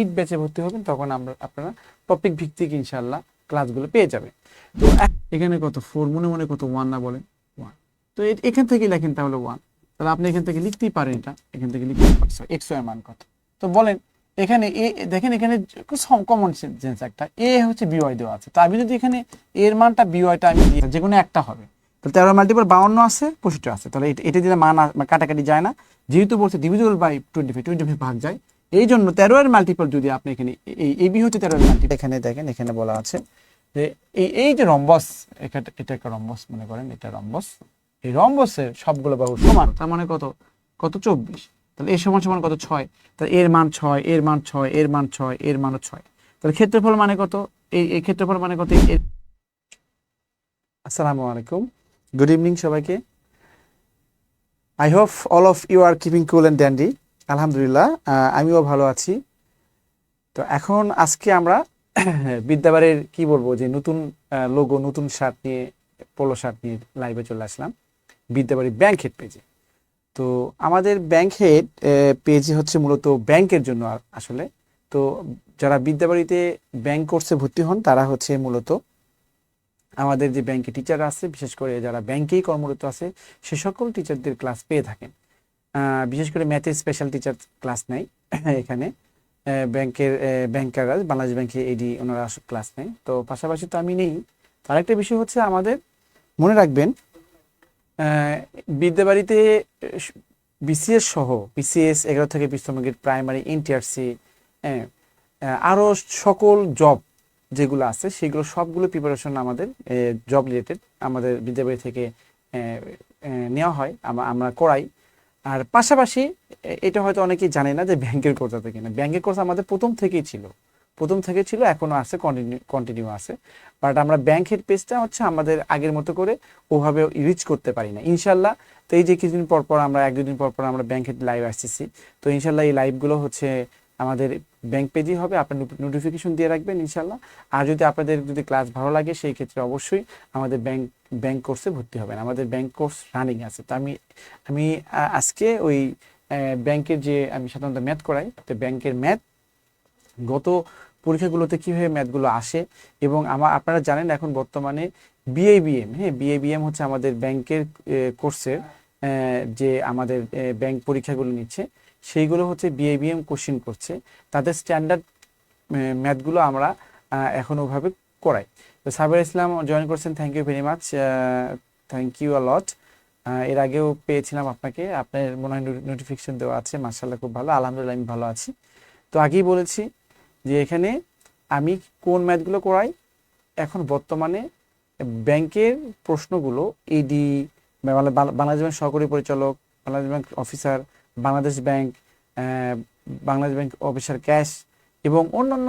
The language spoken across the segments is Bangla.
ইট ব্যাচে ভর্তি হবেন, তখন আমরা, আপনারা টপিক ভিত্তিক ইনশাল্লাহ ক্লাসগুলো পেয়ে যাবেন। তো এখানে কত? ফোর মনে মনে কত? ওয়ান না বলেন ওয়ান তো এখান থেকে লেখেন তাহলে ওয়ান তাহলে আপনি এখান থেকে লিখতেই পারেন এটা। এখান থেকে লিখতে পারছেন এক্সের মান কত? তো বলেন, এখানে এ দেখেন এখানে কমন সেন্স একটা। এ হচ্ছে বিওয়াই দেওয়া আছে। তো আমি যদি এখানে এর মানটা বিওয়াইটা আমি যে কোনো একটা হবে। তাহলে তেরো মাল্টিপল বাউন্ন আছে, পঁয়ষট্টি আছে। তাহলে এটা- দিলে মান কাটাকাটি যায় না, যেহেতু বলছে divisible by twenty five twenty five ভাগ যায় এই জন্য তেরো এর মাল্টিপল যদি আপনি এখানে, এই এই বি হচ্ছে তেরো এর মাল্টিপল এখানে দেখেন, এখানে বলা আছে যে এই এই যে রম্বস, এটা এটা একটা রম্বস মনে করেন, এটা রম্বস। এই রম্বসের সবগুলো বাহু সমান, তার মানে কত? কত চব্বিশ। তাহলে এর সমান সমান কত? ছয়। তাহলে এর মান ছয়, এর মান ছয়, এর মান ছয়, এর মানও ছয়। তাহলে ক্ষেত্রফল মানে কত? এই এই ক্ষেত্রফল মানে কত? এর আসসালামু আলাইকুম। গুড ইভিনিং সবাইকে। I hope all of you are keeping cool and dandy আলহামদুলিল্লাহ আমিও ভালো আছি। তো এখন আজকে আমরা বিদ্যাবাড়ির কি বলব, যে নতুন লোগো নতুন শার্ট নিয়ে পোলো শার্ট নিয়ে লাইভে চলে আসলাম বিদ্যাবাড়ি ব্যাংক হেড পেজে তো আমাদের ব্যাংক হেড পেজে হচ্ছে মূলত ব্যাংকের জন্য আসলে। তো যারা বিদ্যাবাড়িতে ব্যাংক কোর্সে ভর্তি হন, তারা হচ্ছে মূলত আমাদের যে ব্যাংকে টিচার আছে, বিশেষ করে যারা ব্যাংকেই কর্মরত আছে, সে সকল টিচারদের ক্লাস পেয়ে থাকেন। বিশেষ করে ম্যাথের স্পেশাল টিচার ক্লাস নেয় এখানে। ব্যাংকের ব্যাংকাররা বাংলাদেশ ব্যাংকে এডি ওনারা ক্লাস নেয়। তো পাশাপাশি তো আমি নেই। তার একটা বিষয় হচ্ছে আমাদের, মনে রাখবেন বিদ্যাবাড়িতে বিসিএস সহ বিসিএস এগারো থেকে বিশ গ্রেড প্রাইমারি এনটিআরসি আরও সকল জব যেগুলো আছে, সেগুলো সবগুলো প্রিপারেশন আমাদের জব রিলেটেড আমাদের বিদ্যাবাড়ি থেকে নেওয়া হয়। আমরা করাই। আর পাশাপাশি এটা হয়তো অনেকেই জানে না যে ব্যাংকের কোর্স আছে কিনা। ব্যাংকের কোর্স আমাদের প্রথম থেকেই ছিল। প্রথম থেকে ছিল, এখনও আছে কন্টিনিউ কন্টিনিউ আছে। বাট আমরা ব্যাংকের পেজটা হচ্ছে আমাদের আগের মতো করে ওভাবে রিচ করতে পারি না। ইনশাল্লাহ, তো এই যে কিছুদিন পর পর আমরা, এক দুদিন পর পর আমরা ব্যাংকের লাইভ আসতেছি। তো ইনশাল্লাহ এই লাইভগুলো হচ্ছে আমাদের ব্যাংক পেজেই হবে। আপনার নোটিফিকেশন দিয়ে রাখবেন ইনশাল্লাহ। আর যদি আপনাদের যদি ক্লাস ভালো লাগে, সেই ক্ষেত্রে অবশ্যই আমাদের ব্যাংক ব্যাংক কোর্সে ভর্তি হবেন। আমাদের ব্যাংক কোর্স রানিং আছে। তো আমি আমি আজকে ওই ব্যাংকের যে আমি সাধারণত ম্যাথ করাই, তো ব্যাংকের ম্যাথ গত পরীক্ষাগুলোতে কীভাবে ম্যাথগুলো আসে এবং আমার আপনারা জানেন এখন বর্তমানে বিএবিএম হ্যাঁ? বিএবিএম হচ্ছে আমাদের ব্যাংকের কোর্সের যে আমাদের ব্যাংক পরীক্ষাগুলো নিচ্ছে। সেইগুলো হচ্ছে বিএবিএম কোশ্চিন করছে। তাদের স্ট্যান্ডার্ড ম্যাথগুলো আমরা এখন ওভাবে করাই। তো সাবের ইসলাম জয়েন করছেন thank you very much thank you a lot এর আগেও পেয়েছিলাম আপনাকে, আপনার মনে হয় নোটিফিকেশন দেওয়া আছে মার্শাল্লাহ খুব ভালো, আলহামদুলিল্লাহ আমি ভালো আছি। তো আগেই বলেছি যে এখানে আমি কোন ম্যাথগুলো করাই, এখন বর্তমানে ব্যাংকের প্রশ্নগুলো ইডি বাংলাদেশ ব্যাংক সহকারী পরিচালক, Bangladesh bank officer, Bangladesh bank Bangladesh bank officer cash এবং অন্যান্য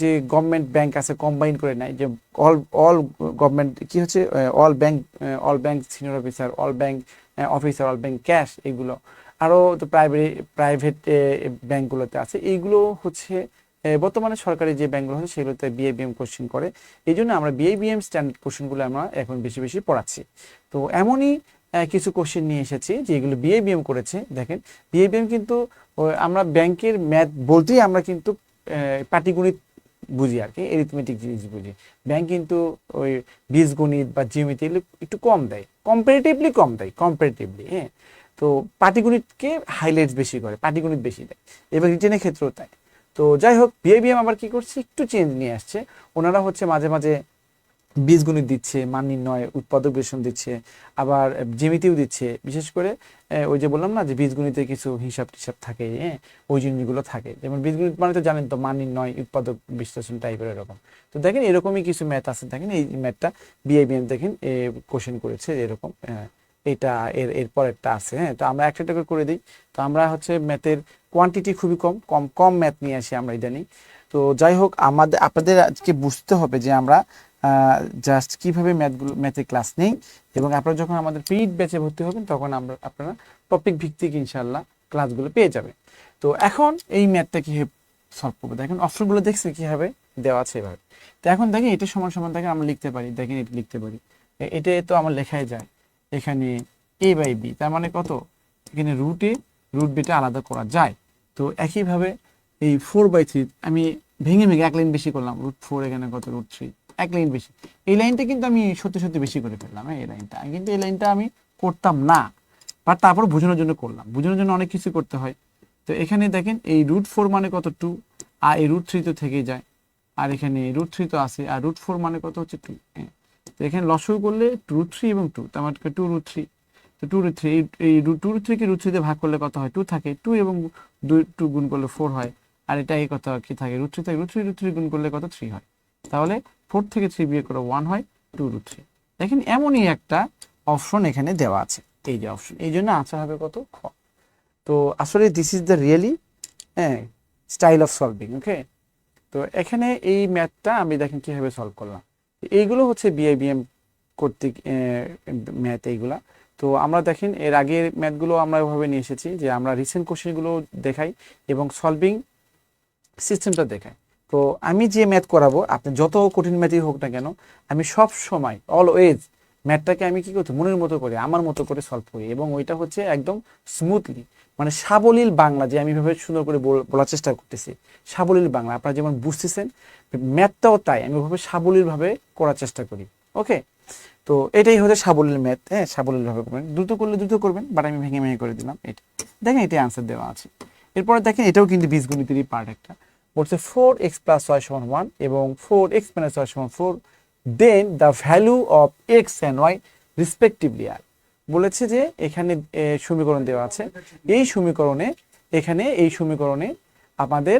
যে গভর্নমেন্ট ব্যাংক আছে কম্বাইন করে নেয়, যে অল অল গভর্নমেন্ট কি হচ্ছে all bank all bank senior officer all bank officer all bank cash এগুলো। আরও তো প্রাইভেট প্রাইভেট ব্যাংকগুলোতে আছে। এইগুলো হচ্ছে বর্তমানে সরকারি যে ব্যাংকগুলো আছে সেগুলোতে বিএবিএম কোশ্চেন করে। এই জন্য আমরা বিএবিএম স্ট্যান্ডার্ড কোশ্চেনগুলো আমরা এখন বেশি বেশি পড়াচ্ছি। তো এমনই কিছু কোশ্চেন নিয়ে এসেছি যেগুলো বিএবিএম করেছে। দেখেন বিএবিএম কিন্তু আমরা ব্যাংকের ম্যাথ বলতেই আমরা কিন্তু পাটিগণিত বুঝি আর কি এরিথমেটিক জিনিস বুঝি। ব্যাংক কিন্তু ওই বীজগণিত বা জিওমেট্রি এগুলো একটু কম দেয় কম্পারেটিভলি কম দেয় কম্পারেটিভলি হ্যাঁ। তো পাটিগণিতকে হাইলাইট বেশি করে, পাটিগণিত বেশি দেয় এবং রিটেনের ক্ষেত্রেও তাই। তো যাই হোক বিএবিএম আবার কি করছে, একটু চেঞ্জ নিয়ে আসছে। ওনারা হচ্ছে মাঝে মাঝে বীজগণিত দিচ্ছে, মান নির্ণয়, উৎপাদক বিশ্লেষণ দিচ্ছে, আবার জ্যামিতিও দিচ্ছে। বিশেষ করে ওই যে বললাম না যে বীজগণিতে কিছু হিসাব টিসাব থাকে হ্যাঁ ওই জিনিসগুলো থাকে। যেমন বীজগণিত মানে তো জানেন তো, মান নির্ণয়, উৎপাদক বিশ্লেষণ টাইপের এরকম। তো দেখেন এরকমই কিছু ম্যাথ আছে। দেখেন এই ম্যাথটা বিআইবিএম দেখেন কোশ্চেন করেছে এরকম এটা এর এর পরেরটা আছে হ্যাঁ। তো আমরা একটা একটা করে করে দিই। তো আমরা হচ্ছে ম্যাথের কোয়ান্টিটি খুবই কম কম কম ম্যাথ নিয়ে আসি আমরা ইদানিং। তো যাই হোক, আমাদের, আপনাদের আজকে বুঝতে হবে যে আমরা জাস্ট কীভাবে ম্যাথগুলো ম্যাথের ক্লাস নেই, এবং আপনারা যখন আমাদের পিড ব্যাচে ভর্তি হবেন, তখন আমরা, আপনারা টপিক ভিত্তিক ইনশাল্লাহ ক্লাসগুলো পেয়ে যাবেন। তো এখন এই ম্যাথটা কীভাবে সলভ করব? দেখেন অপশনগুলো দেখছি কীভাবে? দেওয়া আছে এভাবে তো এখন দেখেন এটা সমান সমান, দেখেন আমরা লিখতে পারি, দেখেন এটা লিখতে পারি। এটা তো আমার লেখাই যায়। এখানে এ বাই বি তার মানে কত? এখানে রুটে রুট বিটা আলাদা করা যায়। তো একইভাবে এই ফোর বাই থ্রি আমি ভেঙে ভেঙে এক লাইন বেশি করলাম রুট ফোর এখানে কত? রুট থ্রি এক লাইন বেশি। এই লাইনটা কিন্তু আমি সত্যি সত্যি বেশি করে ফেললাম হ্যাঁ এই লাইনটা কিন্তু এই লাইনটা আমি করতাম না। বাট তারপর বোঝানোর জন্য করলাম। বোঝানোর জন্য অনেক কিছু করতে হয়। তো এখানে দেখেন, এই রুট ফোর মানে কত? টু আর এই রুট থ্রি তো থেকেই যায়। আর এখানে রুট থ্রি তো আছে। আর রুট ফোর মানে কত হচ্ছে? টু তো এখানে লসও করলে রুট থ্রি এবং টু তার মানে টু রুট থ্রি তো টু রুট থ্রি এই টু রুট থ্রিকে রুট থ্রিতে ভাগ করলে কত হয়? টু থাকে। টু এবং দুই টু গুণ করলে ফোর হয়। আর এটা এই কত কি থাকে? রুট থ্রি থাকে। রুট থ্রি রুট থ্রি গুণ করলে কত? থ্রি হয়। তাহলে ফোর থেকে থ্রি বিয়ে করে ওয়ান হয় টু রুট থ্রি দেখেন এমনই একটা অপশন এখানে দেওয়া আছে। এই যে অপশন এই জন্য আনসার হবে কত? খ। তো আসলে দিস ইজ দ্য রিয়েলি হ্যাঁ স্টাইল অফ সলভিং ওকে তো এখানে এই ম্যাথটা আমি দেখেন কীভাবে সলভ করলাম। এইগুলো হচ্ছে বিআইবিএম কর্তৃক ম্যাথ এইগুলা। তো আমরা দেখেন এর আগের ম্যাথগুলো আমরা ওইভাবে নিয়ে এসেছি যে আমরা রিসেন্ট কোশ্চেনগুলো দেখাই এবং সলভিং সিস্টেমটা দেখাই। তো আমি যে ম্যাথ করাবো, আপনি যত কঠিন ম্যাথই হোক না কেন, আমি সব সময় অলওয়েজ ম্যাথটাকে আমি কি করতে, মনের মতো করে, আমার মতো করে সলভ করি। এবং ওইটা হচ্ছে একদম স্মুথলি মানে সাবলীল বাংলা যে আমি ভাবে সুন্দর করে বলার চেষ্টা করতেছি, সাবলীল বাংলা। আপনারা যেমন বুঝতেছেন ম্যাথটাও তাই, আমি ওভাবে সাবলীলভাবে করার চেষ্টা করি। ওকে তো এটাই হচ্ছে সাবলীল ম্যাথ হ্যাঁ সাবলীলভাবে করবেন। দ্রুত করলে দ্রুত করবেন বাট আমি ভেঙে ভেঙে করে দিলাম এটা। দেখেন এটাই আনসার দেওয়া আছে। এরপরে দেখেন এটাও কিন্তু বীজগণিতেরই পার্ট একটা। বলছে ফোর এক্স প্লাস ওয়াই সমান ওয়ান এবং ফোর এক্স মাইনাস ওয়াই সমান four then the value of x and y respectively আর বলেছে যে এখানে সমীকরণ দেওয়া আছে। এই সমীকরণে, এখানে এই সমীকরণে আমাদের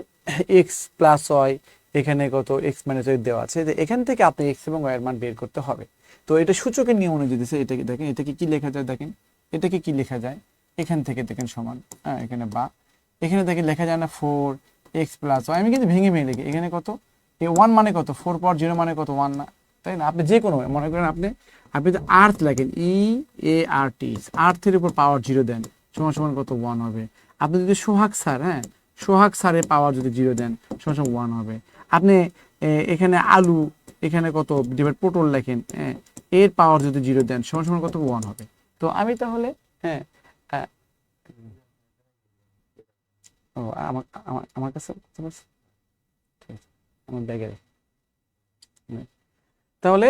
এক্স প্লাস ওয়াই এখানে কত এক্স মাইনাস ওয়াই দেওয়া আছে। যে এখান থেকে আপনি এক্স এবং ওয়াই এর মান বের করতে হবে। তো এটা সূচকের নিয়ম অনুযায়ী দিচ্ছে এটাকে দেখেন, এটাকে কি লেখা যায় দেখেন? এটাকে কি লেখা যায়? এখান থেকে দেখেন সমান। হ্যাঁ এখানে বা। এখানে দেখেন লেখা যায় না ফোর এক্স প্লাস ওয়াই আমি কিন্তু ভেঙে ভেঙে লিখি। এখানে কত? এ ওয়ান মানে কত? ফোর পর জিরো মানে কত? ওয়ান না। তাই না? আপনি যে কোনো মনে করেন আপনি আপনি যদি আর্থ লেখেন ই এ আর টি আর্থের উপর পাওয়ার জিরো দেন, সমান সমান কত? ওয়ান হবে। আপনি যদি সোহাগ স্যার হ্যাঁ সোহাগ স্যারের পাওয়ার যদি জিরো দেন, সমান সমান ওয়ান হবে। আপনি এখানে আলু, এখানে কত? ডিভাইড পটল লেখেন হ্যাঁ এর পাওয়ার যদি জিরো দেন, সমান সমান কত? ওয়ান হবে। তো আমি তাহলে হ্যাঁ ও আমার আমার কাছে বুঝতে? ঠিক আছে, আমার ব্যাগে তাহলে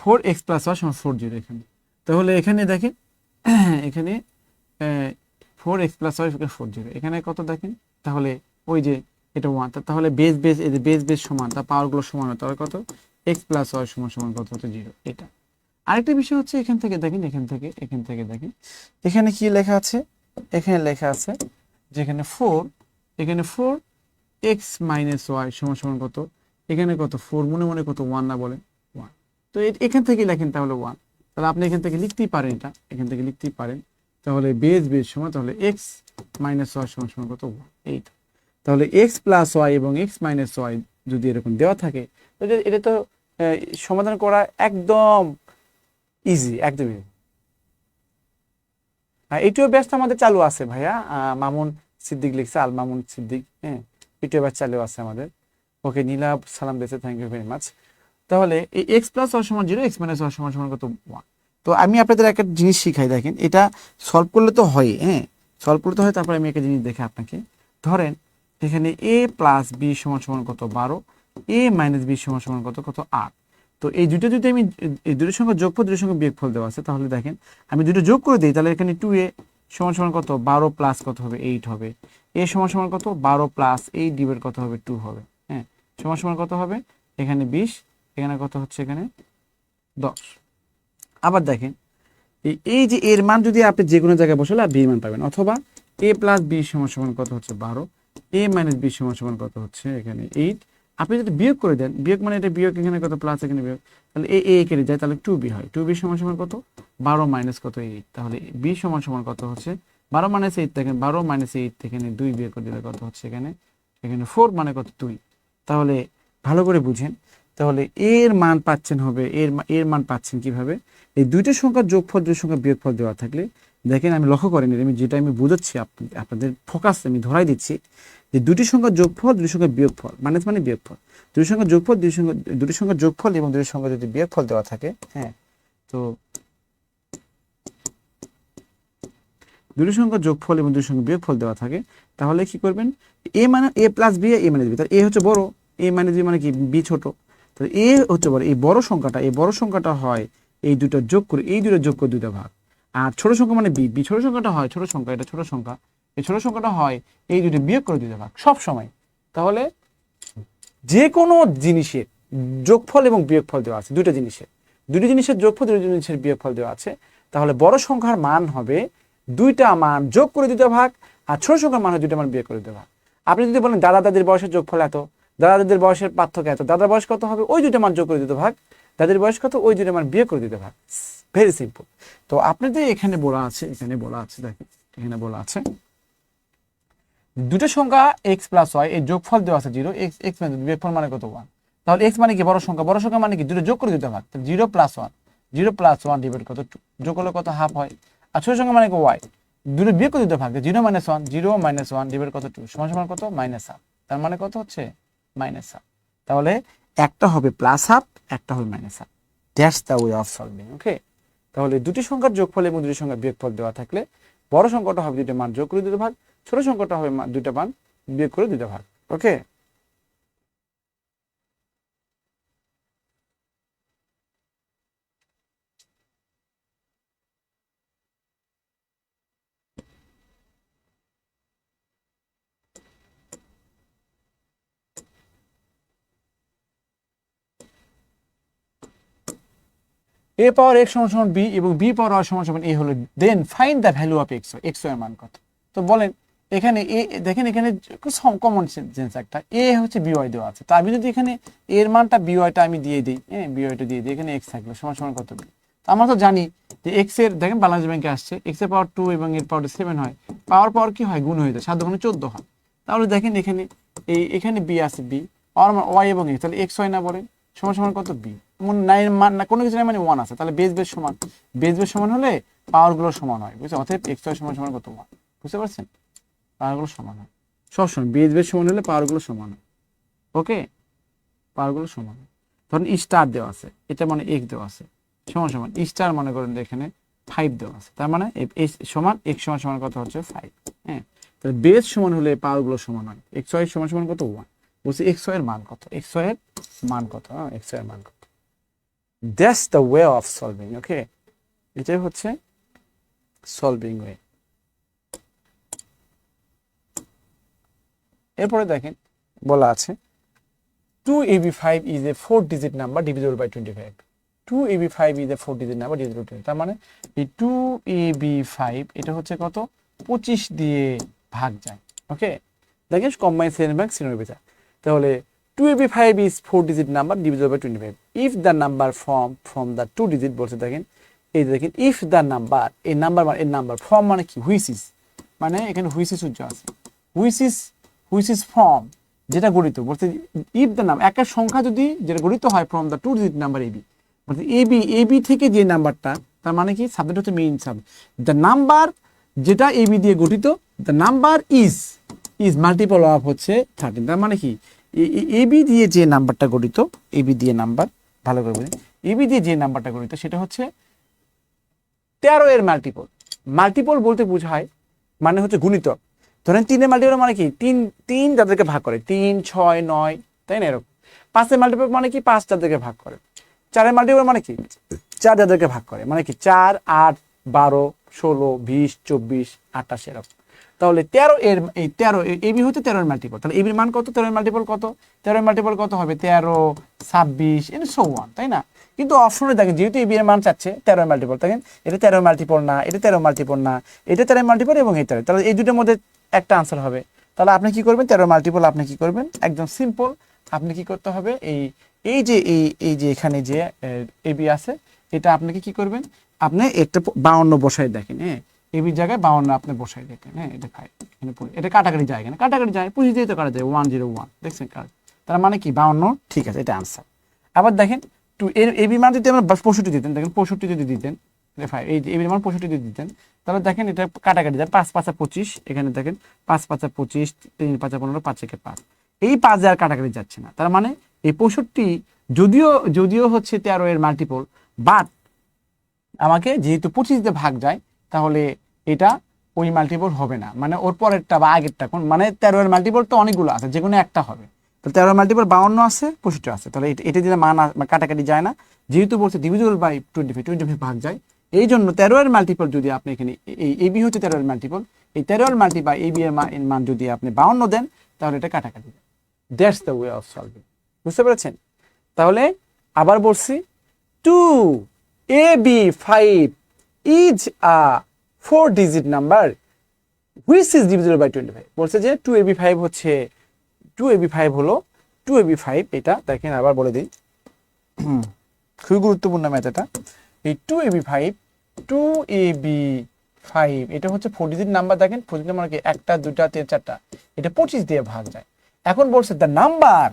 ফোর এক্স প্লাস ওয়াই সমান ফোর জিরো এখানে। তাহলে এখানে দেখেন এখানে four x plus y four zero এখানে কত দেখেন? তাহলে ওই যে এটা ওয়ান তাহলে বেস বেস এই যে বেস বেস সমান তার পাওয়ারগুলো সমান হয় তাহলে কত? এক্স প্লাস ওয়াই সমান সমান কত? হতো জিরো এটা। আরেকটা বিষয় হচ্ছে এখান থেকে দেখেন এখান থেকে এখান থেকে দেখেন। এখানে কি লেখা আছে? এখানে লেখা আছে যেখানে ফোর এখানে ফোর এক্স মাইনাস ওয়াই সমান সমান কত? এখানে কত ফোর মনে মনে কত ওয়ান না বলেন ওয়ান তো এখান থেকে লেখেন তাহলে ওয়ান তাহলে আপনি এখান থেকে লিখতেই পারেন এটা, এখান থেকে লিখতেই পারেন। তাহলে বেস বেস সমান, তাহলে এক্স মাইনাস ওয়াই সমান সমান কত? ওয়ান এইটা। তাহলে এক্স প্লাস ওয়াই এবং এক্স মাইনাস ওয়াই যদি এরকম দেওয়া থাকে এটা তো সমাধান করা একদম ইজি একদম ইজি এইটিও ব্যস্ত আমাদের চালু আছে ভাইয়া। মামুন সিদ্দিক লিখছে, আল মামুন সিদ্দিক হ্যাঁ এটিও ব্যাস চালু আছে আমাদের। ওকে নীলা সালাম দিয়েছে থ্যাংক ইউ ভেরি মাচ তাহলে এই এক্স প্লাস ওয়ার সমান জিরো এক্স মাইনাস ওয়ার সমান সমান কত? ওয়ান তো আমি আপনাদের একটা জিনিস শিখাই, দেখেন, এটা সলভ করলে তো হয় হ্যাঁ সলভ করলে তো হয়, তারপরে আমি একটা জিনিস দেখে আপনাকে। ধরেন, এখানে এ প্লাস বি সমান সমান কত? বারো এ মাইনাস বি সমান সমান কত? কত? আট। তো এই দুটো যদি আমি, এই দুটোর সঙ্গে যোগ যোগফল দুটোর সঙ্গে বিয়োগফল দেওয়া আছে, তাহলে দেখেন, আমি দুটো যোগ করে দিই, তাহলে এখানে টু এ সমান সমান কত? বারো প্লাস কত হবে? এইট হবে। এ সমান সমান কত? বারো প্লাস এইট ডিভাইড কত হবে? টু হবে। হ্যাঁ সমান সমান কত হবে? এখানে বিশ, এখানে কত হচ্ছে এখানে? দশ। আবার দেখেন, এই এই যে এর মান যদি আপনি যে কোনো জায়গায় বসালে বি মান পাবেন, অথবা এ প্লাস বি সমান সমান কত হচ্ছে? বারো। এ মাইনাস বি সমান সমান কত হচ্ছে? এখানে এইট আপনি যদি বিয়োগ করে দেন, বিয়োগ মানে এটা বিয়োগ এখানে কত প্লাস এখানে বিয়োগ, তাহলে এ এ কেটে যায়, তাহলে টু বি হয়। টু বি সমান সমান কত? বারো মাইনাস কত এইট তাহলে বি সমান সমান কত হচ্ছে? বারো মাইনাস এইট থেকে, বারো মাইনাস এইট থেকে দুই বিয়োগ করে দিলে কত হচ্ছে এখানে? এখানে ফোর মানে কত? দুই। তাহলে ভালো করে বুঝেন। তাহলে এর মান পাচ্ছেন হবে, এর এর মান পাচ্ছেন কীভাবে? এই দুইটা সংখ্যার যোগফল দুই সংখ্যার বিয়োগফল দেওয়া থাকলে, দেখেন আমি লক্ষ্য করিনি, আমি যেটা আমি বুঝাচ্ছি, আপ- আপনাদের ফোকাস আমি ধরাই দিচ্ছি যে দুটি সংখ্যার যোগফল দুটি সংখ্যার বিয়োগফল মানে মানে বিয়োগফল। দুটি সংখ্যার যোগফল দুটি সংখ্যা দুটি সংখ্যার যোগফল এবং দুটি সংখ্যা যদি বিয়োগফল দেওয়া থাকে হ্যাঁ তো দুটি সংখ্যা যোগফল এবং দুটি সংখ্যা বিয়োগফল দেওয়া থাকে, তাহলে কি করবেন? এ মানে a plus b a minus b তাহলে এ হচ্ছে বড় এ মাইনাস বি মানে কি? বি ছোট। তাহলে এ হচ্ছে বড়, এই বড় সংখ্যাটা, এই বড় সংখ্যাটা হয় এই দুটো যোগ করে, এই দুটো যোগ করে দুটো ভাগ। আর ছোট সংখ্যা মানে বি বি ছোট সংখ্যাটা হয়, ছোট সংখ্যা, এটা ছোট সংখ্যা। এই ছোট সংখ্যাটা হয়, এই দুটো বিয়োগ করে দুটো ভাগ, সব সময়। তাহলে যে কোনো জিনিসের যোগফল এবং বিয়োগফল দেওয়া আছে দুটো জিনিসের দুটো জিনিসের যোগফল দুটো জিনিসের বিয়োগফল দেওয়া আছে। তাহলে বড় সংখ্যার মান হবে দুইটা মান যোগ করে দিতে ভাগ, আর ছোট সংখ্যার মান হয় দুইটা মান বিয়োগ করে দিতে ভাগ। আপনি যদি বলেন, দাদা, দাদির বয়সের যোগফল এত, দাদা, দাদির বয়সের পার্থক্য এত, দাদার বয়স কত হবে? ওই দুইটা মান যোগ করে দিতে ভাগ, দাদির বয়স কত? ওই দুইটা মান বিয়োগ করে দিতে ভাগ। ভেরি সিম্পল তো আপনাদের এখানে বলা আছে, এখানে বলা আছে, দেখেন, এখানে বলা আছে। দুটো সংখ্যা এক্স প্লাস ওয়াই এর যোগফল দেওয়া আছে জিরো এক্স এক্স মানে বিয়োগফল মানে কত? ওয়ান তাহলে এক্স মানে কি? বড় সংখ্যা। বড় সংখ্যা মানে কি? দুটো যোগ করে দিতে ভাগ zero plus one zero plus one divide কত? যোগ করলে কত? হাফ হয়। আর ছোট সংখ্যা মানে কি? ওয়াই দুটো বিয়োগ করে দিতে ভাগ zero minus one zero minus one divide কত? টু সমান সমান কত? মাইনাস হাফ তার মানে কত হচ্ছে? মাইনাস হাফ তাহলে একটা হবে প্লাস হাফ একটা হবে minus half that's the way of solving okay তাহলে দুটি সংখ্যার যোগফল এবং দুটি সংখ্যার বিয়োগফল দেওয়া থাকলে বড় সংখ্যাটা হবে দুটো মান যোগ করে দিতে ভাগ ছোট সংখ্যাটা হবে দুইটা মান, বিয়োগ করে দুইটা ভাগ। ওকে? এ পাওয়ার এক্স সমান সমান বি এবং বি পাওয়ার সমান সমান এ হলো then find the value of x এক্সের মান কত? তো বলেন এখানে এ, দেখেন এখানে কমন সেন্স একটা। এ হচ্ছে বিওয়াই দেওয়া আছে। তা আমি যদি এখানে এর মানটা বিওয়াইটা আমি দিয়ে দিই হ্যাঁ বিওয়াইটা দিয়ে দিই, এখানে এক্স থাকবে সমান সমান কত আমরা তো জানি যে এক্সের, দেখেন বাংলাদেশ ব্যাংকে আসছে এক্সের পাওয়ার টু এবং এর পাওয়ার সেভেন হয়। পাওয়ার পাওয়ার কি হয়? গুণ হয়ে যায়, সাত চোদ্দ হয়। তাহলে দেখেন এখানে, এই, এখানে বি আছে বি পাওয়ার ওয়াই এবং এক্স তাহলে এক্স হয় না বলেন সমান সমান কত? বি নাইন মান না, কোনো কিছু নাই মানে ওয়ান আছে, তাহলে বেস বেস সমান। বেস বেস সমান হলে পাওয়ারগুলো সমান হয়, বুঝছেন? অতএব এক্স ওয়াই সমান সমান কত? ওয়ান বুঝতে পারছেন? পাওয়ারগুলো সমান হয়। সবসময় বেস বেস সমান হলে পাওয়ারগুলো সমান হয়। ওকে পাওয়ারগুলো সমান হয়। ধরুন স্টার দেওয়া আছে। এটা মানে এক্স দেওয়া আছে। সমান সমান। স্টার মনে করেন এখানে ফাইভ দেওয়া আছে। তার মানে সমান এক সমান সমান কত হচ্ছে? ফাইভ হ্যাঁ? তাহলে বেস সমান হলে পাওয়ারগুলো সমান হয়। এক্স ওয়াই সমান সমান কত? ওয়ান বলছি ওয়াই এর মান কত? ওয়াই এর মান কত? হ্যাঁ ওয়াই এর মান কত? That's the way of solving okay এটাই হচ্ছে সলভিং ওয়ে এরপরে দেখেন বলা আছে two a b five is a four digit number divisible by twenty five two a b five is a four digit number divisible twenty তার মানে এই টু এবি ফাইভ এটা হচ্ছে কত? পঁচিশ দিয়ে ভাগ যায়। ওকে দেখেন কম্বাইন সেভেন ব্যাংক সিনোর বেচা তাহলে two a b five is four digit number divisible by twenty five if the number form from the two digit বলছে দেখেন, এই দেখেন ইফ দ্য নাম্বার এই নাম্বার মানে এর নাম্বার ফর্ম মানে কি? হুইসিস মানে এখানে হুইসিস সূর্য আছে। হুইসিস হুইসিস ফর্ম যেটা গঠিত, বলতে ইফ দ্য নাম একটা সংখ্যা যদি যেটা গঠিত হয় from the two digit number a b বলতে এবি এবি থেকে যে নাম্বারটা তার মানে কি? সাবজেক্ট হচ্ছে মেইন সাবজেক্ট দ্য নাম্বার যেটা এবি দিয়ে গঠিত the number is is multiple of হচ্ছে থার্টিন তার মানে কি? এবি দিয়ে যে নাম্বারটা গঠিত এবি দিয়ে নাম্বার ভালো করে বুঝুন। এবি দিয়ে যে নাম্বারটা গঠিত, সেটা হচ্ছে তেরো এর মাল্টিপল মাল্টিপল বলতে বোঝায় মানে হচ্ছে গুণিতক। ধরেন তিনের মাল্টিপল মানে কি? তিন তিন যাদেরকে ভাগ করে, তিন, ছয়, নয়, তাই না এরকম? পাঁচের মাল্টিপল মানে কি? পাঁচ যাদেরকে ভাগ করে। চারের মাল্টিপল মানে কি? চার যাদেরকে ভাগ করে মানে কি? চার, আট, বারো, ষোলো, বিশ, চব্বিশ আটাশ এরকম। তাহলে তেরো এর, এই তেরো এবি হচ্ছে তেরোর মাল্টিপল তাহলে এবির মান কত? তেরোর মাল্টিপল কত? তেরোর মাল্টিপল কত হবে? তেরো, ছাব্বিশ এর সো ওয়ান তাই না? কিন্তু অপশনে দেখেন, যেহেতু এবি এর মান চাচ্ছে, তেরো মাল্টিপল দেখেন, এটা তেরো মাল্টিপল না, এটা তেরো মাল্টিপল না, এটা তেরো মাল্টিপল এবং এই তেরো। তাহলে এই দুটোর মধ্যে একটা আনসার হবে। তাহলে আপনি কি করবেন? তেরো মাল্টিপল আপনি কি করবেন? একদম সিম্পল আপনি কি করতে হবে? এই এই যে, এই এই যে এখানে যে এবি আছে, এটা আপনাকে কি করবেন? আপনি একটা বাউন্ন বসাই দেখেন হ্যাঁ? এবির জায়গায় বাউন্ন আপনি বসাই দেখেন হ্যাঁ? এটা খাই পড়ে। এটা কাটাকাটি যায় এখানে, কাটাকাটি যায়, পুঁজি দিয়ে তো কাটা যায় ওয়ান জিরো ওয়ান দেখছেন কাজ তার মানে কি? বাউন্ন, ঠিক আছে, এটা আনসার আবার দেখেন টু এর এবি মান যদি আমরা পঁয়ষট্টি দিতেন দেখেন পঁয়ষট্টি যদি দিতেন এই এবির মান পঁয়ষট্টি যদি দিতেন, তাহলে দেখেন এটা কাটাকাটি যায় পাঁচ, পাঁচা পঁচিশ, এখানে দেখেন পাঁচ, পাঁচা পঁচিশ, তিন, পাঁচা পনেরো, পাঁচ একে পাঁচ। এই পাঁচ হাজার কাটাকাটি যাচ্ছে না। তার মানে এই পঁয়ষট্টি যদিও যদিও হচ্ছে তেরো এর মাল্টিপল বাট আমাকে যেহেতু পঁচিশ দিয়ে ভাগ যায়, তাহলে এটা ওই মাল্টিপল হবে না। মানে ওর পরেরটা বা আগেরটা কোন মানে তেরো এর মাল্টিপল তো অনেকগুলো আছে যে কোনো একটা হবে। তো তেরো মাল্টিপল বাউন্ন আছে পঁয়ষট্টি আছে। তাহলে এটা- দিলে মান কাটাকাটি যায় না। যেহেতু বলছে divisible by twenty five twenty five ভাগ যায়। এই জন্য তেরো এর মাল্টিপল যদি আপনি এখানে এই এবি হচ্ছে তেরো এর মাল্টিপল এই তেরো এর মাল্টি বা এবি এর মান যদি আপনি বাউন্ন দেন, তাহলে এটা কাটাকাটি যায়। That's the way of solving বুঝতে পেরেছেন? তাহলে আবার বলছি two a b five is a four digit number which is divisible by twenty five বলছে যে টু এ বি ফাইভ হচ্ছে টু এবি ফাইভ হলো টু এবি ফাইভ, এটা দেখেন আবার বলে দিই। খুবই গুরুত্বপূর্ণ ম্যাথ এটা। এই two a b five, two a b five, এটা হচ্ছে ফোর ডিজিট নাম্বার দেখেন। ফোর ডিজিট নাম্বার কি একটা দুটা তিন, চারটা। এটা পঁচিশ দিয়ে ভাগ যায়। এখন বলছে দ্য নাম্বার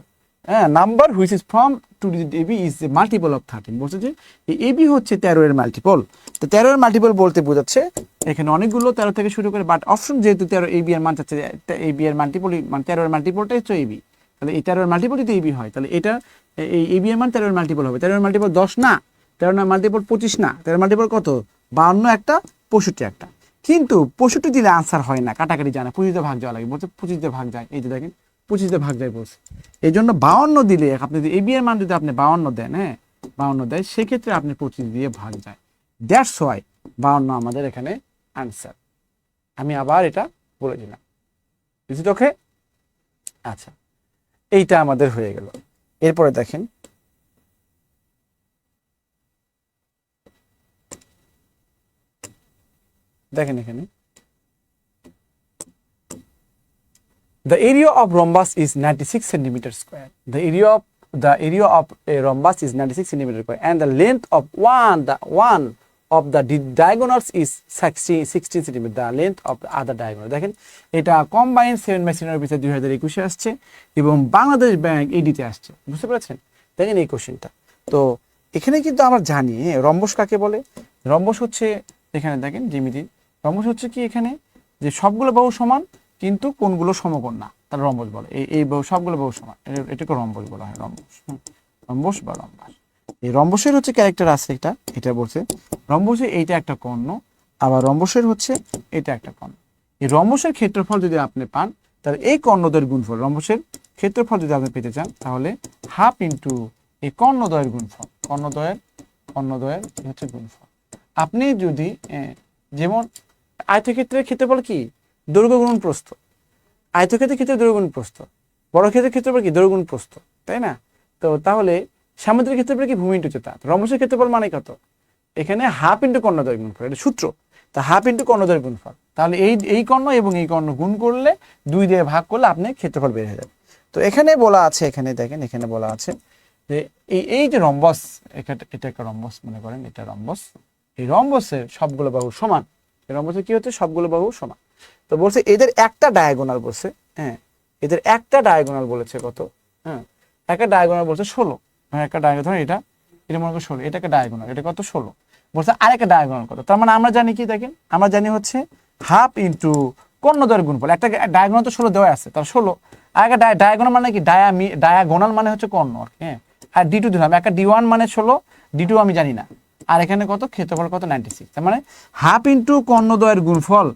হ্যাঁ number which is from two digit a b is a multiple of thirteen বলছে যে এবি হচ্ছে তেরো এর মাল্টিপল তো তেরো এর মাল্টিপল বলতে বোঝাচ্ছে এখানে অনেকগুলো তেরো থেকে শুরু করে বাট অপশন যেহেতু তেরো এবি এর মান চাচ্ছে এবি এর মাল্টিপল মানে তেরো এর মাল্টিপলটাই হচ্ছে এবি তাহলে এই তেরোর মাল্টিপল যদি এবি হয়। তাহলে এটা এই এবি এর মান তেরোর মাল্টিপল হবে। তেরোর মাল্টিপল দশ না তেরোর মাল্টিপল পঁচিশ না। তেরোর মাল্টিপল কত? বাউন্ন একটা, পঁয়ষট্টি একটা। কিন্তু পঁয়ষট্টি দিলে আনসার হয় না, কাটাকাটি যায় না, পঁচিশে ভাগ যাওয়া লাগে। বলছে পঁচিশে ভাগ যায়। এই যে দেখেন পঁচিশে ভাগ যায় বলছে। এই জন্য বাউন্ন দিলে, আপনি এবি এর মান যদি আপনি বাউন্ন দেন হ্যাঁ বাউন্ন দেয়, সেক্ষেত্রে আপনি পঁচিশ দিয়ে ভাগ যায় দ্যাটস ওয়াই বাউন্ন আমাদের এখানে আনসার আমি আবার এটা বলে দিলাম। ইট ওকে আচ্ছা এইটা আমাদের হয়ে গেল। এরপরে দেখেন। দেখেন এখানে। The area of rhombus is 96 centimeter square. The area of the area of a rhombus is 96 centimeter square, and the length of one the one of the di- diagonals is 16 16 centimeter. The length of the other diagonal. দেখেন এটা কম্বাইন সেভেন বাই সিনিয়র পিসে দুই হাজার একুশে আসছে এবং বাংলাদেশ ব্যাংক এডিতে আসছে বুঝতে পেরেছেন দেখেন এই কোশ্চেনটা তো এখানে কিন্তু আমরা জানি হ্যাঁ, রম্বস কাকে বলে রম্বস হচ্ছে এখানে দেখেন জিমিতি রম্বস হচ্ছে কি এখানে যে সবগুলো বাহু সমান কিন্তু কোনগুলো সমকোণ না? তার রম্বস বলে। এই এই সবগুলো বাহু সমান। এটাকে রম্বস বলা হয়, রম্বস। রম্বস বা রম্বাস। এই রম্বসের হচ্ছে ক্যারেক্টার আছে এটা এটা বলছে। রম্বসে এইটা একটা কর্ণ, আবার রম্বসের হচ্ছে এটা একটা কর্ণ। এই রম্বসের ক্ষেত্রফল যদি আপনি পান, তাহলে এই কর্ণদ্বয়ের গুণফল, রম্বসের ক্ষেত্রফল যদি আপনি পেতে চান, তাহলে হাফ ইন্টু এই কর্ণদ্বয়ের গুণফল কর্ণদয়ের কর্ণদয়ের হচ্ছে গুণফল। আপনি যদি যেমন আয়তক্ষেত্রের ক্ষেত্রফল কি? দৈর্ঘ্য গুণন প্রস্থ। আয়তক্ষেত্রের ক্ষেত্রে দৈর্ঘ্য গুণ প্রস্থ। বড় ক্ষেত্রের ক্ষেত্রে কি? দৈর্ঘ্য গুণ প্রস্থ। তাই না? তো তাহলে সামুদ্রিক ক্ষেত্রফল কি? ভূমি ইন্টু উচ্চতা রমসের ক্ষেত্রফল মানে কত? এখানে হাফ ইন্টু কর্ণদ্বয় গুণফল। এটা সূত্র। তা হাফ ইন্টু কর্ণদ্বয় গুণফল। তাহলে এই এই কর্ণ এবং এই কর্ণ গুণ করলে দুই দিয়ে ভাগ করলে আপনি ক্ষেত্রফল বের হয়ে যাবে। তো এখানে বলা আছে, এখানে দেখেন, এখানে বলা আছে যে এই এই যে রম্বস এটা একটা রম্বস মনে করেন, এটা রম্বস। এই রম্বসের সবগুলো বাহু সমান। এই রম্বসের কি হচ্ছে? সবগুলো বাহু সমান। তো বলছে, এদের একটা ডায়াগোনাল বলছে হ্যাঁ এদের একটা ডায়াগোনাল বলেছে কত? হ্যাঁ একটা ডায়াগোনাল বলছে ষোলো। হ্যাঁ একটা ডায়াগোনাল এটা এটা মনে করো ষোলো এটা একটা ডায়াগোনাল এটা কত? ষোলো। বলছে আরেকটা ডায়াগোনাল কত? তার মানে আমরা জানি কি দেখেন, আমরা জানি হচ্ছে হাফ ইন্টু কর্ণদ্বয়ের গুণফল, একটা ডায়াগোনাল তো ষোলো দেওয়া আছে তার ষোলো। আর একটা ডায়াগোনাল মানে কি? ডায়া ডায়াগোনাল মানে হচ্ছে কর্ণ, আর হ্যাঁ। আর ডি টু দিলাম একটা ডি ওয়ান মানে ষোলো ডি টু আমি জানি না। আর এখানে কত? ক্ষেত্রফল কত? নাইনটি সিক্স তার মানে হাফ ইন্টু কর্ণদ্বয়ের গুণফল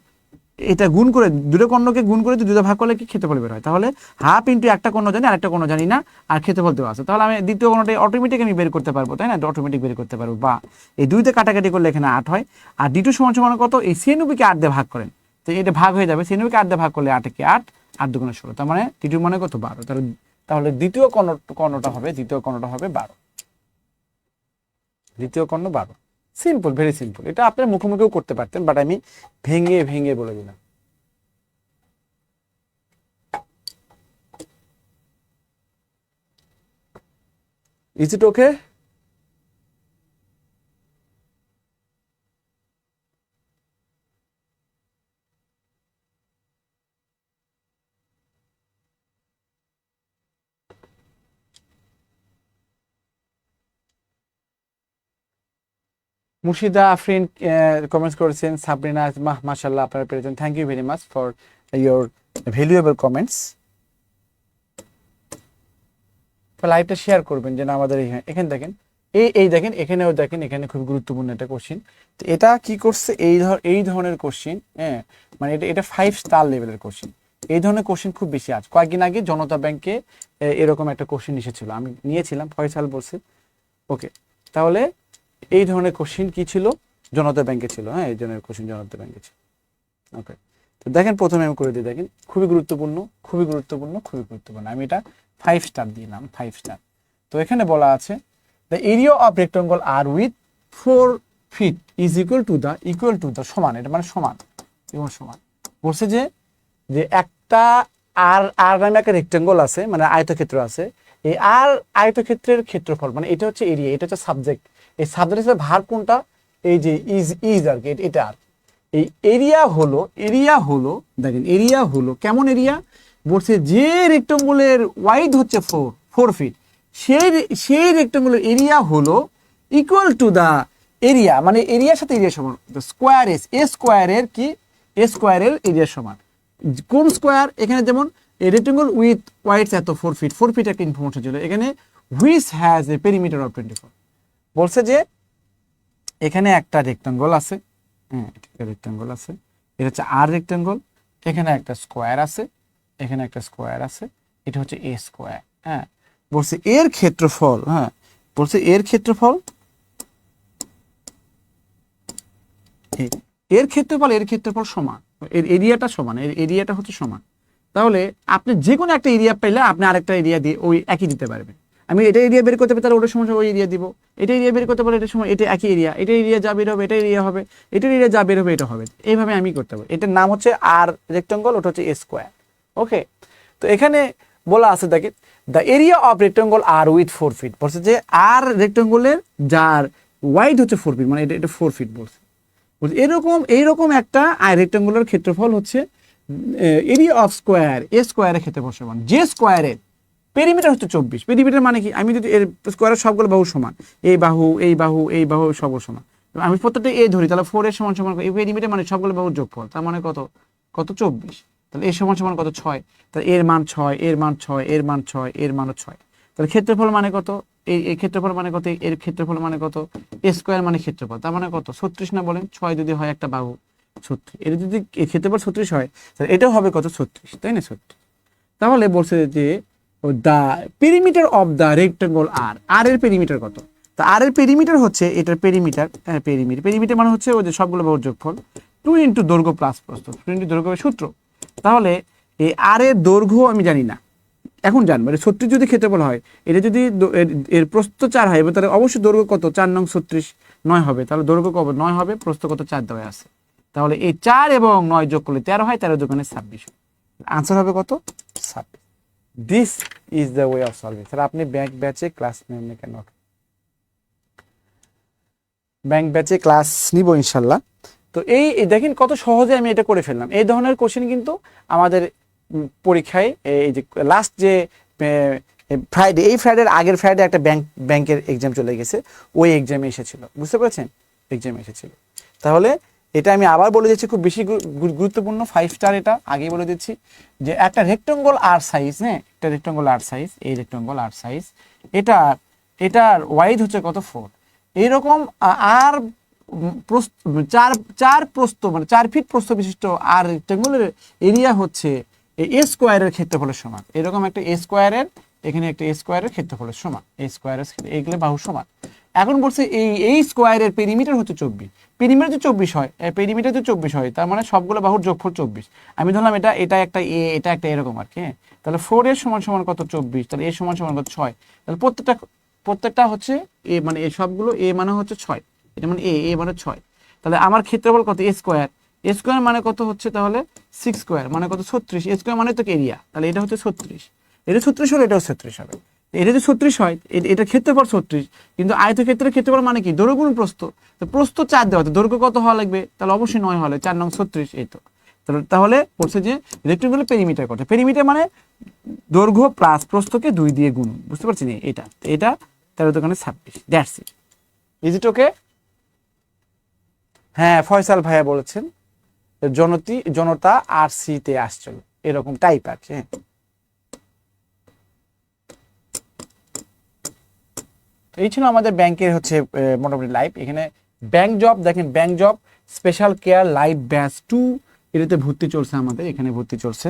এটা গুণ করে, দুটো কর্ণকে গুণ করে দুটো ভাগ করলে কি ক্ষেত্রফল বের হয়? তাহলে হাফ ইন্টু একটা কর্ণ জানি, আরেকটা কর্ণ জানি না, আর ক্ষেত্রফল দেওয়া আছে। তাহলে আমি দ্বিতীয় কর্ণটা অটোমেটিক আমি বের করতে পারব, তাই না? অটোমেটিক বের করতে পারব। বা এই দুইতে কাটাকাটি করলে এখানে আট হয়। আর দ্বিটু সমান সমান কত? এই সিএনবিকে আট দিয়ে ভাগ করেন। তো এটা ভাগ হয়ে যাবে। সিএনবিকে আট দিয়ে ভাগ করলে আটকে আট আট দুগুণে ষোলো। তার মানে দ্বিতীয় মানে কত? বারো। তাহলে তাহলে দ্বিতীয় কর্ণ, কর্ণটা হবে, দ্বিতীয় কর্ণটা হবে বারো। দ্বিতীয় কর্ণ বারো। সিম্পল ভেরি সিম্পল এটা আপনার মুখোমুখিও করতে পারতেন বাট আমি ভেঙে ভেঙে বলে দিলাম is it okay? Murshida Afrin comments করেছেন, সাবরিনা, মাহ মাশাল্লাহ আপনারা পেরেছেন thank you very much for your valuable comments লাইভটা শেয়ার করবেন যেন আমাদের এখানে দেখেন, এই এই দেখেন, এখানেও দেখেন, এখানে খুব গুরুত্বপূর্ণ একটা কোশ্চিন তো এটা কি করছে? এই ধর এই ধরনের কোশ্চিন হ্যাঁ মানে এটা এটা ফাইভ স্টার লেভেলের কোশ্চিন এই ধরনের কোশ্চিন খুব বেশি আছে। কয়েকদিন আগে জনতা ব্যাংকে এরকম একটা কোশ্চিন এসেছিল। আমি নিয়েছিলাম, ফয়সাল বলছে। ওকে তাহলে এই ধরনের কোশ্চিন কি ছিল? জনতা ব্যাংকে ছিল হ্যাঁ এই ধরনের কোশ্চিন জনতা ব্যাংকে ছিল। ওকে তো দেখেন, প্রথমে আমি করে দিই, দেখেন, খুবই গুরুত্বপূর্ণ খুবই গুরুত্বপূর্ণ খুবই গুরুত্বপূর্ণ। আমি এটা ফাইভ স্টার দিলাম ফাইভ স্টার তো এখানে বলা আছে the area of rectangle are with four feet is equal to the equal to the সমান। এটা মানে সমান, এবং সমান। বলছে যে যে একটা আর আর নামে একটা রেক্টাঙ্গল আছে মানে আয়তক্ষেত্র আছে, এই আর আয়তক্ষেত্রের ক্ষেত্রফল মানে এটা হচ্ছে এরিয়া এটা হচ্ছে সাবজেক্ট এই সাবজেক্ট হিসেবে ভার কোনটা? এই যে ইজ ইজ আর কি, এটা- আর এই এরিয়া হলো এরিয়া হলো, দেখেন এরিয়া হলো কেমন এরিয়া বলছে যে রেক্টাঙ্গুলের ওয়াইড হচ্ছে ফোর ফোর ফিট সেই সেই রেক্টাঙ্গুলের এরিয়া হলো ইকুয়াল টু দ্য এরিয়া মানে এরিয়ার সাথে এরিয়া সমান। স্কোয়ার এস এ স্কোয়ারের কি? এ স্কোয়ারের এরিয়া সমান। কোন স্কোয়ার এখানে যেমন রেক্টাঙ্গল উইথ ওয়াইডস এত ফোর ফিট ফোর ফিট একটা ইনফরমেশন ছিল। এখানে which has a perimeter of twenty four বলছে যে এখানে একটা রেক্টাঙ্গল আছে। হ্যাঁ রেক্টাঙ্গল আছে। এটা হচ্ছে আর রেক্টাঙ্গল এখানে একটা স্কোয়ার আছে, এখানে একটা স্কোয়ার আছে, এটা হচ্ছে এ স্কোয়ার হ্যাঁ বলছে এর ক্ষেত্রফল হ্যাঁ বলছে এর ক্ষেত্রফল এর ক্ষেত্রফল এর ক্ষেত্রফল সমান, এর এরিয়াটা সমান, এর এরিয়াটা হচ্ছে সমান। তাহলে আপনি যে কোনো একটা এরিয়া পেলে আপনি আরেকটা এরিয়া দিয়ে ওই একই দিতে পারবেন। আমি এটা এরিয়া বের করতে পারি, তাহলে ওটার সময় ওই এরিয়া দিব। এটা এরিয়া বের করতে পারি এটার সময় এটা একই এরিয়া। এটা এরিয়া যা বের হবে, এটা এরিয়া হবে। এটা এরিয়া যা বের হবে, এটা হবে। এইভাবে আমি করতে পারি। এটার নাম হচ্ছে আর রেক্টাঙ্গল ওটা হচ্ছে এ স্কোয়ার ওকে তো এখানে বলা আছে, দেখে the area of rectangle are with four feet বলছে যে, আর রেক্টাঙ্গলের যার ওয়াইড হচ্ছে ফোর ফিট মানে এটা এটা ফোর ফিট বলছে। বলছে, এরকম এইরকম একটা আয় রেক্টাঙ্গুলার ক্ষেত্রফল হচ্ছে এরিয়া অফ স্কোয়ার এ স্কোয়ারের ক্ষেত্রফল সমান। যে স্কোয়ারের পেরিমিটার হচ্ছে চব্বিশ। পেরিমিটার মানে কি? আমি যদি এর স্কোয়ারের সবগুলো বাহু সমান, এই বাহু এই বাহু এই বাহু সবগুলো সমান। আমি প্রত্যেকটা এ ধরি, তাহলে ফোর এর সমান সমান এই পেরিমিটার মানে সবগুলো বাহুর যোগফল, তার মানে কত? কত চব্বিশ। তাহলে এর সমান সমান কত? ছয়। তাহলে এর মান ছয়, এর মান ছয়, এর মান ছয়, এর মানও ছয়। তাহলে ক্ষেত্রফল মানে কত? এই ক্ষেত্রফল মানে কত? এর ক্ষেত্রফল মানে কত? এ স্কোয়ার মানে ক্ষেত্রফল, তার মানে কত? ছত্রিশ না বলেন, ছয় যদি হয় একটা বাহু, ছত্রিশ। এটা যদি ক্ষেত্রফল ছত্রিশ হয়, তাহলে এটাও হবে কত? ছত্রিশ, তাই না? ছত্রিশ। তাহলে বলছে যে the perimeter of the rectangle are are এর পেরিমিটার কত? তা আর এর পেরিমিটার হচ্ছে, এটার পেরিমিটার পেরিমিটার পেরিমিটার মানে হচ্ছে ওই যে সবগুলো বাহুর যোগফল টু ইন্টু দৈর্ঘ্য প্লাস প্রস্থ টু ইন্টু দৈর্ঘ্য সূত্র। তাহলে এই আর এর দৈর্ঘ্য আমি জানি না। এখন জানব মানে ছত্রিশ যদি ক্ষেত্রফল হয়, এটা যদি এর- প্রস্থ চার হয় তাহলে অবশ্যই দৈর্ঘ্য কত? চার নং ছত্রিশ নয় হবে। তাহলে দৈর্ঘ্য কত? নয় হবে, প্রস্থ কত? চার দেওয়া আছে। তাহলে এই চার এবং নয় যোগ করলে তেরো হয়, তেরো দোকানে ছাব্বিশ। আনসার হবে কত? ছাব্বিশ। This is the way of solving sir আপনি ব্যাংক ব্যাচে ক্লাস নেন না কেন? ব্যাংক ব্যাচে ক্লাস নিব ইনশাল্লাহ। তো এই দেখেন কত সহজে আমি এটা করে ফেললাম। এই ধরনের কোশ্চেন কিন্তু আমাদের পরীক্ষায়, এই যে লাস্ট যে ফ্রাইডে এই ফ্রাইডের আগের ফ্রাইডে একটা ব্যাংক ব্যাংকের এক্সাম চলে গেছে। ওই এক্সামে এসেছিল। বুঝতে পেরেছেন? এক্সামে এসেছিল। তাহলে এটা আমি আবার বলে দিচ্ছি, খুব বেশি গুরুত্বপূর্ণ ফাইভ স্টার এটা, আগেই বলে দিচ্ছি, যে একটা রেক্টাঙ্গল আর সাইজ হ্যাঁ? একটা রেক্টাঙ্গল আর সাইজ এই রেক্টাঙ্গল আর সাইজ এটা, এটার ওয়াইড হচ্ছে কত? ফোর এইরকম আর চার চার প্রস্ত মানে চার ফিট প্রস্থ বিশিষ্ট আর রেক্টাঙ্গুলার এরিয়া হচ্ছে এ স্কোয়ারের ক্ষেত্রফলের সমান। এরকম একটা এ স্কোয়ারের এখানে একটা এ স্কোয়ারের ক্ষেত্রফলের সমান। এই স্কোয়ারের এইগুলো বাহু সমান। এখন বলছে এই এই স্কোয়ারের পেরিমিটার হচ্ছে চব্বিশ। পেরিমিটার যদি চব্বিশ হয় পেরিমিটার যদি চব্বিশ হয়, তার মানে সবগুলো বাহুর যোগফল চব্বিশ। আমি ধরলাম এটা এটা একটা এ এটা একটা এরকম আর কি হ্যাঁ? তাহলে ফোর এর সমান সমান কত চব্বিশ? তাহলে এ সমান সমান কত ছয়? তাহলে প্রত্যেকটা প্রত্যেকটা হচ্ছে এ মানে এ সবগুলো এ মানে হচ্ছে ছয়। এটা মানে এ এ মানে ছয়। তাহলে আমার ক্ষেত্রফল কত? এ স্কোয়ার এ স্কোয়ার মানে কত হচ্ছে তাহলে? সিক্স স্কোয়ার মানে কত? ছত্রিশ। এ স্কোয়ার মানে তো এরিয়া তাহলে এটা হচ্ছে ছত্রিশ। এটা ছত্রিশ হলে এটাও ছত্রিশ হবে। এটা যদি ছত্রিশ হয় এটা ক্ষেত্রফল ছত্রিশ। কিন্তু আয়তক্ষেত্রের ক্ষেত্রফল মানে কি? দৈর্ঘ্য গুণ প্রস্থ। তো প্রস্থ চার দেওয়া দৈর্ঘ্য কত হওয়া লাগবে? তাহলে অবশ্যই নয় হলে। চার নং ছত্রিশ, এই তো। তাহলে বলছে যে রেক্টেঙ্গুলার পেরিমিটার কত? পেরিমিটার মানে দৈর্ঘ্য প্লাস প্রস্থকে দুই দিয়ে গুণ। বুঝতে পারছি না এটা। এটা তেরো দোকানে ছাব্বিশ। দ্যাটস ইট ইজ ইট ওকে হ্যাঁ ফয়সাল ভাইয়া বলেছেন, জনতি, জনতা আর সিতে আসছিল। এরকম টাইপ আছে হ্যাঁ। তো এই ছিল আমাদের ব্যাংকের হচ্ছে মোটামুটি লাইভ এখানে ব্যাংক জব দেখেন bank job special care live batch two এটাতে ভর্তি চলছে আমাদের, এখানে ভর্তি চলছে।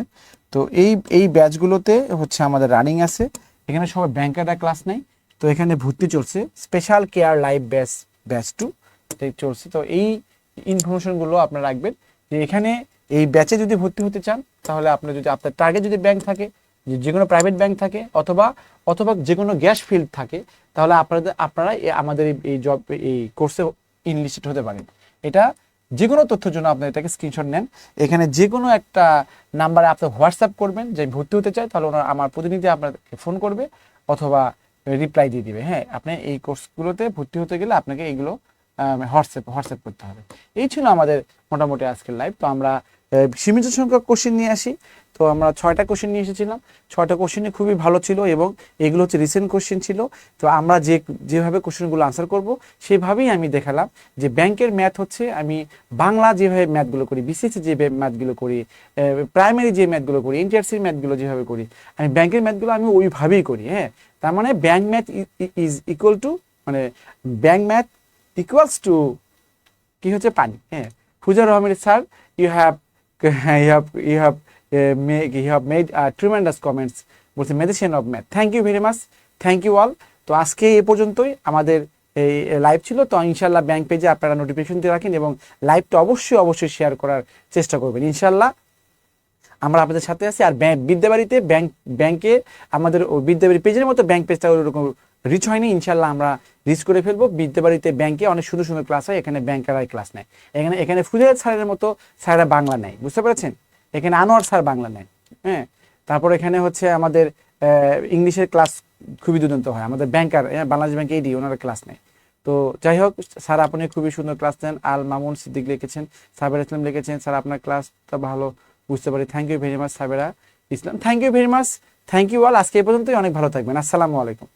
তো এই এই ব্যাচগুলোতে হচ্ছে আমাদের রানিং আছে। এখানে সবাই ব্যাংকাররা ক্লাস নেই তো এখানে ভর্তি চলছে special care live batch batch two চলছে। তো এই ইনফরমেশনগুলো আপনারা রাখবেন। যে এখানে এই ব্যাচে যদি ভর্তি হতে চান, তাহলে আপনার যদি, আপনার টার্গেট যদি ব্যাংক থাকে যে কোনো প্রাইভেট ব্যাংক থাকে অথবা অথবা যে কোনো গ্যাস ফিল্ড থাকে, তাহলে আপনাদের, আপনারা আমাদের এই- জব এই কোর্সে ইনলিস্টেড হতে পারেন। এটা যে কোনো তথ্যের জন্য আপনি এটাকে স্ক্রিনশট নেন। এখানে যে কোনো একটা নাম্বারে আপনি হোয়াটসঅ্যাপ করবেন, যে ভর্তি হতে চাই তাহলে ওনার, আমার প্রতিনিধি আপনাকে ফোন করবে অথবা রিপ্লাই দিয়ে দিবে। হ্যাঁ আপনি এই কোর্সগুলোতে ভর্তি হতে গেলে আপনাকে এইগুলো হোয়াটসঅ্যাপ হোয়াটসঅ্যাপ করতে হবে। এই ছিল আমাদের মোটামুটি আজকের লাইভ তো আমরা সীমিত সংখ্যক কোশ্চেন নিয়ে আসি। তো আমরা ছয়টা কোশ্চেন নিয়ে এসেছিলাম। ছয়টা কোশ্চেনই খুবই ভালো ছিল এবং এগুলো হচ্ছে রিসেন্ট কোশ্চেন ছিল। তো আমরা যে, যেভাবে কোশ্চেনগুলো আনসার করব, সেভাবেই আমি দেখালাম যে ব্যাংকের ম্যাথ হচ্ছে, আমি বাংলা যেভাবে ম্যাথগুলো করি বিসিএস যে ম্যাথগুলো করি প্রাইমারি যে ম্যাথগুলো করি এনটিআরসির ম্যাথগুলো যেভাবে করি, আমি ব্যাংকের ম্যাথগুলো আমি ওইভাবেই করি হ্যাঁ? তার মানে bank math is equal to মানে ব্যাংক ম্যাথ ইকুয়ালস টু কি হচ্ছে পানি হ্যাঁ? Fujar Rahman sir you have you have you have you have made tremendous comments বলছে medicine of math thank you very much thank you all তো আজকে এ পর্যন্তই। আমাদের এই লাইভ ছিল। তো ইনশাল্লাহ ব্যাংক পেজে আপনারা নোটিফিকেশন দিয়ে রাখেন এবং লাইভটা অবশ্যই অবশ্যই শেয়ার করার চেষ্টা করবেন। ইনশাল্লাহ আমরা আপনাদের সাথে আছি। আর বিদ্যাবাড়িতে ব্যাংক ব্যাংকে আমাদের ওই বিদ্যাবাড়ি পেজের মতো ব্যাংক পেজটা ওরকম রিচ হয়নি ইনশাল্লাহ আমরা রিচ করে ফেলব। বিদ্যাবাড়িতে ব্যাংকে অনেক সুন্দর সুন্দর ক্লাস হয়, এখানে ব্যাংকারাই ক্লাস নেয়। এখানে এখানে ফুজার স্যারের মতো স্যাররা বাংলা নেয়, বুঝতে পেরেছেন? এখানে আনোয়ার স্যার বাংলা নেয় হ্যাঁ? তারপর এখানে হচ্ছে আমাদের ইংলিশের ক্লাস খুবই দুর্দান্ত হয়, আমাদের ব্যাংকার বাংলাদেশ ব্যাংক এইডি ওনারা ক্লাস নেয়। তো যাই হোক, স্যার আপনি খুবই সুন্দর ক্লাস নেন আল মামুন সিদ্দিক লিখেছেন, সাবের ইসলাম লিখেছেন, স্যার আপনার ক্লাসটা ভালো, বুঝতে পারি। Thank you very much Sabera. Islam thank you very much thank you all আজকে এই পর্যন্তই, অনেক ভালো থাকবেন। আসসালামু আলাইকুম।